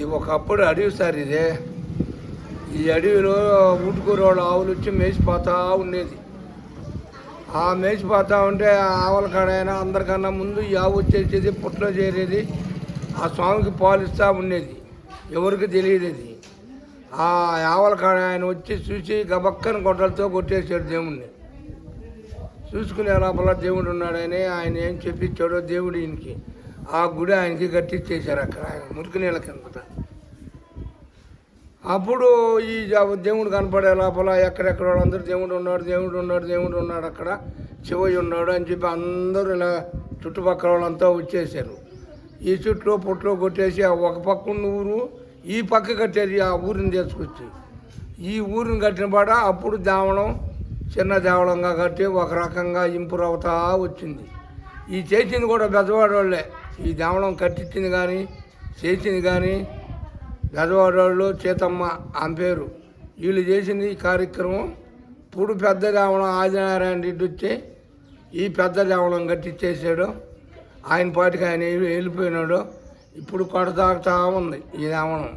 ఇది ఒకప్పుడు అడవి సార్ ఇదే. ఈ అడవిలో ఊటుకూరు వాళ్ళ ఆవులు వచ్చి మేసిపోతా ఉండేది. ఆ మేసిపోతా ఉంటే ఆ ఆవుల కాడైనా అందరికన్నా ముందు ఈ ఆవు వచ్చేసేది పుట్లో చేరేది ఆ స్వామికి పాలిస్తూ ఉండేది. ఎవరికి తెలియదు అది. ఆ ఆవుల కాడ ఆయన వచ్చి చూసి గబక్కన గొడ్డలతో కొట్టేసాడు దేవుణ్ణి. చూసుకునే లోపల దేవుడు ఉన్నాడని ఆయన ఏం చెప్పించాడో దేవుడు ఈయనకి. ఆ గుడి ఆయనకి కట్టించేశారు అక్కడ ఆయన మురికి నీళ్ళ కిందట. అప్పుడు ఈ దేవుడు కనపడే లోపల ఎక్కడెక్కడ వాళ్ళందరూ దేవుడు ఉన్నాడు దేవుడు ఉన్నాడు దేవుడు ఉన్నాడు అక్కడ శివయ్య ఉన్నాడు అని చెప్పి అందరూ ఇలా చుట్టుపక్కల వాళ్ళంతా వచ్చేసారు ఈ చుట్టూ పుట్లో కొట్టేసి ఆ ఒక పక్క ఉన్న ఊరు ఈ పక్క కట్టేది ఆ ఊరిని తీసుకొచ్చి. ఈ ఊరిని కట్టిన పాట అప్పుడు దావడం చిన్న దేవళంగా కట్టి ఒక రకంగా ఇంప్రూవ్ అవుతా వచ్చింది. ఈ చేసింది కూడా గజవాడ వాళ్ళే ఈ దేవళం కట్టించింది కానీ చేసింది కానీ గజవాడ వాళ్ళు చేతమ్మ ఆమె పేరు. వీళ్ళు చేసింది ఈ కార్యక్రమం. ఇప్పుడు పెద్ద దేవళం ఆదినారాయణ రెడ్డి వచ్చి ఈ పెద్ద దేవళం కట్టించేసాడు ఆయన పాటికి ఆయన వెళ్ళిపోయినాడు. ఇప్పుడు కొడతాగుతా ఉంది ఈ దేవళం.